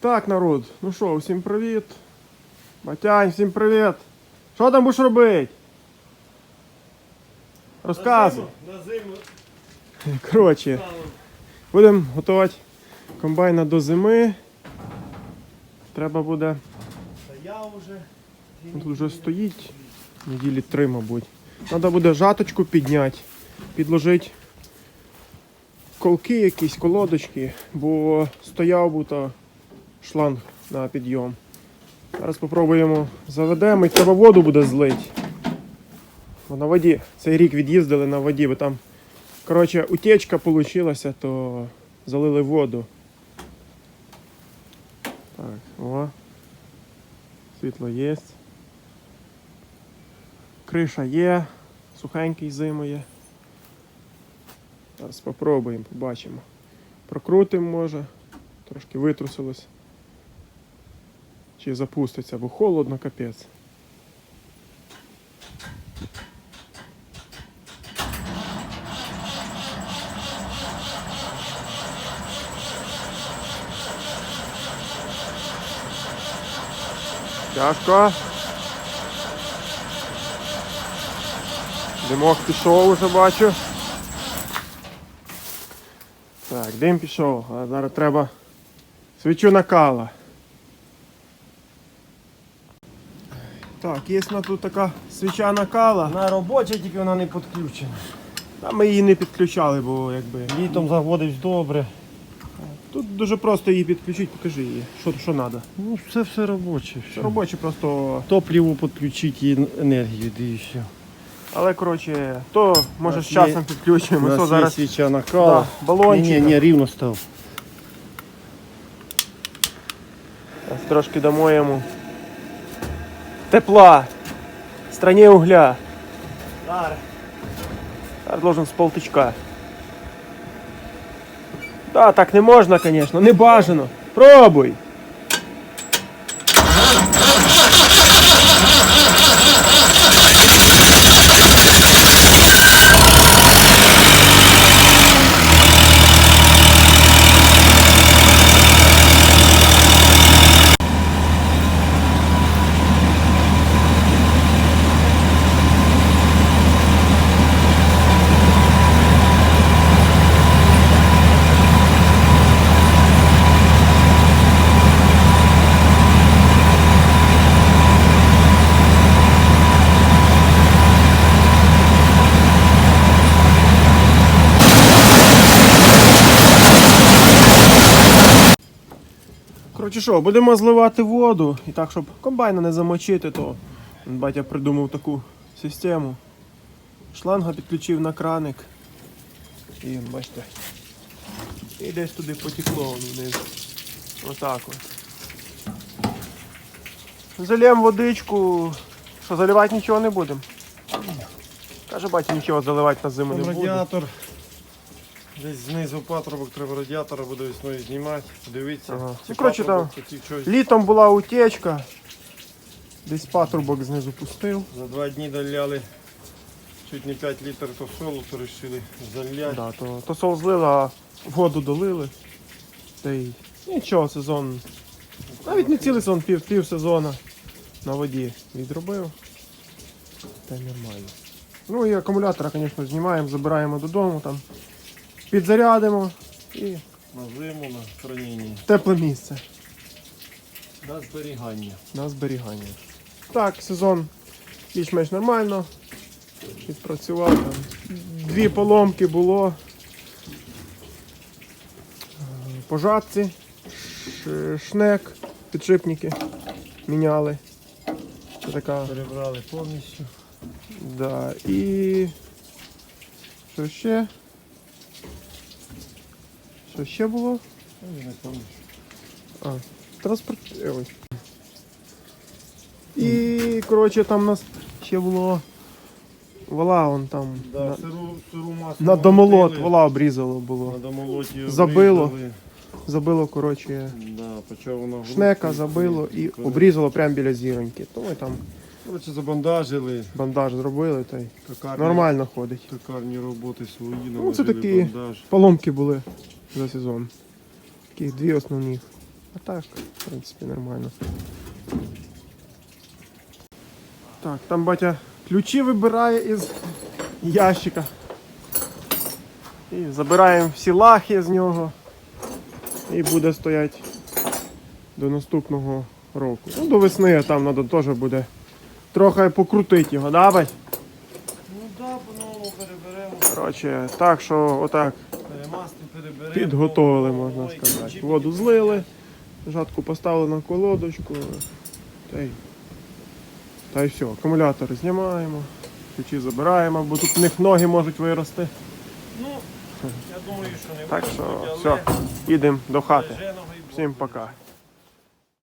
Так, народ, ну що, всім привіт. Батянь, всім привіт. Що там будеш робити? Розказуй. На зиму Коротше, будемо готувати комбайна до зими. Треба буде. стояв ну, Тут вже стоїть неділі три, мабуть. Треба буде жаточку підняти, підложити колки якісь, колодочки, бо стояв був то шланг на підйом. Зараз спробуємо заведемо і треба воду буде злити. Бо на воді. Цей рік від'їздили на воді, бо там, коротше, утечка вийшла, то залили воду. Так, о. Світло є. Криша є, сухенький зимує. Зараз спробуємо, побачимо. Прокрутимо може, трошки витрусилось. Чи запуститься, бо холодно капець. Тяжко. Димок пішов уже бачу. Так, дим пішов, а зараз треба свічу накала. Так, є на тут така свіча накала. На робоча тільки вона не підключена. Та ми її не підключали, бо якби. Літом заводиш добре. Тут дуже просто її підключити, покажи її. Що, що треба. Ну, все все робоче. Це Все. робоче просто. Топливо підключити і енергію, і все. Але коротше, то може з часом підключимо. У То нас зараз є свіча накала. Да, балончик. Ні, ні, ні, рівно став. Трошки дамо йому тепла. В стране угля. Дар. Дар должен з полтичка. Да, так не можна, звісно, не бажано. Пробуй. Коротше що, будемо зливати воду. І так, щоб комбайна не замочити, то батя придумав таку систему. Шланга підключив на краник. І бачите. І десь туди потекло вниз. Отак от. Зальємо водичку. Що, заливати нічого не будемо? Каже батя, нічого заливати на зиму не буде. радіатор. Десь знизу патрубок треба радіатора буде весною знімати, подивитися. Ага. Ну, коротше, щось. Літом була утечка. Десь патрубок знизу пустив. За два дні доляли чуть не 5 літрів то солу, то вирішили заляти. Да, то, то сол злили, а воду долили. Та й нічого, сезон. Навіть не цілий сезон, пів, пів сезона на воді відробив. Та й нормально. Ну і акумулятора, звісно, знімаємо, забираємо додому, там підзарядимо і На зиму, на хранення. в тепле місце На зберігання. на зберігання. Так, сезон більш-менш нормально. Відпрацював там. Дві поломки було. Е, По жатці, шнек, підшипники міняли. Це така. Перебрали повністю. Да. І що ще? Що ще було? Не пам'ятаю. А, транспорт. е, Ой. І, коротше, там у нас ще було. Вола он там. Да, на, сиру, сиру масу на домолот, вола обрізало було. На домолоті Забило. обрізали. Забило, коротше, Да, почав воно шнека забило і обрізало прямо біля зіроньки. То ми там Коротше, забандажили. бандаж зробили, та й Токарні, нормально ходить. Токарні роботи свої, Ну, це наложили такі- бандаж. Поломки були за сезон. Таких дві основні. А так, в принципі, нормально. Так, там батя ключі вибирає із ящика. І забираємо всі лахи з нього. І буде стояти до наступного року. Ну, до весни там треба теж буде трохи покрутити його, да, бать? Ну да, по-новому переберемо. Коротше, так що отак переберемо. Підготовили, можна сказати. Воду злили, жатку поставили на колодочку. Та й, та й все, акумулятори знімаємо, ключі забираємо, бо тут в них ноги можуть вирости. Ну, я думаю, що не Так що все, їдемо до хати. Всім пока.